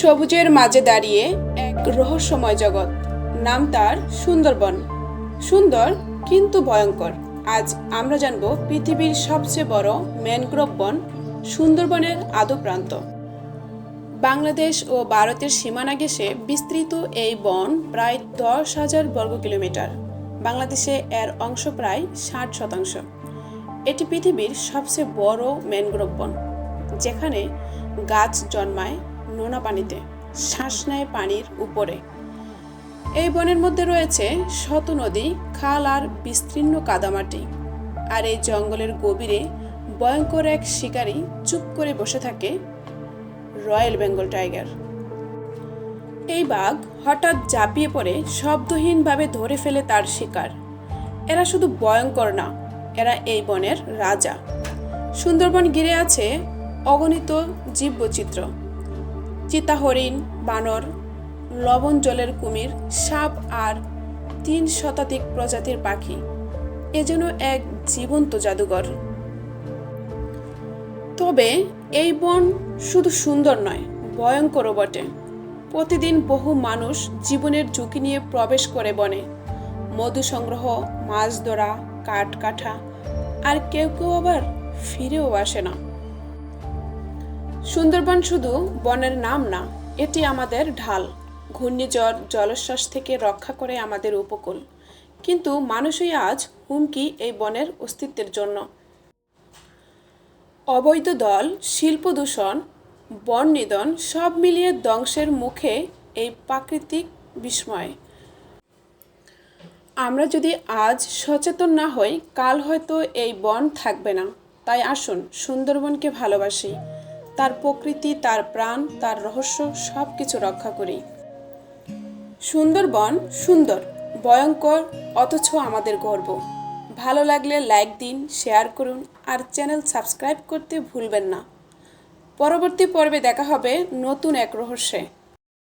সবুজের মাঝে দাঁড়িয়ে এক রহস্যময় জগৎ। নাম তার সুন্দরবন। সুন্দর কিন্তু ভয়ঙ্কর। আজ আমরা জানব পৃথিবীর সবচেয়ে বড় ম্যানগ্রোভ বন সুন্দরবনের আদৌ প্রান্ত। বাংলাদেশ ও ভারতের সীমানা ঘেঁষে বিস্তৃত এই বন প্রায় দশ হাজার বর্গ কিলোমিটার। বাংলাদেশে এর অংশ প্রায় ষাট শতাংশ। এটি পৃথিবীর সবচেয়ে বড় ম্যানগ্রোভ বন, যেখানে গাছ জন্মায় নোনা পানিতে শ্বাস নেয় পানির উপরে। এই বনের মধ্যে রয়েছে শত নদী, খাল আর বিস্তীর্ণ কাদামাটি। আর এই জঙ্গলের গভীরে ভয়ঙ্কর এক শিকারী চুপ করে বসে থাকে, রয়্যাল বেঙ্গল টাইগার। এই বাঘ হঠাৎ ঝাঁপিয়ে পড়ে শব্দহীনভাবে ধরে ফেলে তার শিকার। এরা শুধু ভয়ঙ্কর না, এরা এই বনের রাজা। সুন্দরবন ঘিরে আছে অগণিত জীববৈচিত্র্য। চিতা হরিণ বানর লবণ জলের কুমির, সাপ আর তিন শতাধিক প্রজাতির পাখি। এ যেন এক জীবন্ত জাদুঘর। তবে এই বন শুধু সুন্দর নয়, ভয়ঙ্করও বটে। প্রতিদিন বহু মানুষ জীবনের ঝুঁকি নিয়ে প্রবেশ করে বনে। মধু সংগ্রহ, মাছ ধরা, কাঠ কাঠা আর কেউ কেউ আবার ফিরেও আসে না। সুন্দরবন শুধু বনের নাম না, এটি আমাদের ঢাল, ঘূর্ণিঝড়, জলোচ্ছ্বাস থেকে রক্ষা করে আমাদের উপকূল। কিন্তু মানুষই আজ হুমকি এই বনের অস্তিত্বের জন্য। অবৈধ দল, শিল্প দূষণ, বন নিধন সব মিলিয়ে ধ্বংসের মুখে এই প্রাকৃতিক বিস্ময়। আমরা যদি আজ সচেতন না হই, কাল হয়তো এই বন থাকবে না। তাই আসুন সুন্দরবনকে ভালোবাসি। তার প্রকৃতি, তার প্রাণ, তার রহস্য সব কিছু রক্ষা করি। সুন্দরবন সুন্দর, ভয়ঙ্কর, অথচ আমাদের গর্ব। ভালো লাগলে লাইক দিন, শেয়ার করুন, আর চ্যানেল সাবস্ক্রাইব করতে ভুলবেন না। পরবর্তী পর্বে দেখা হবে নতুন এক রহস্যে।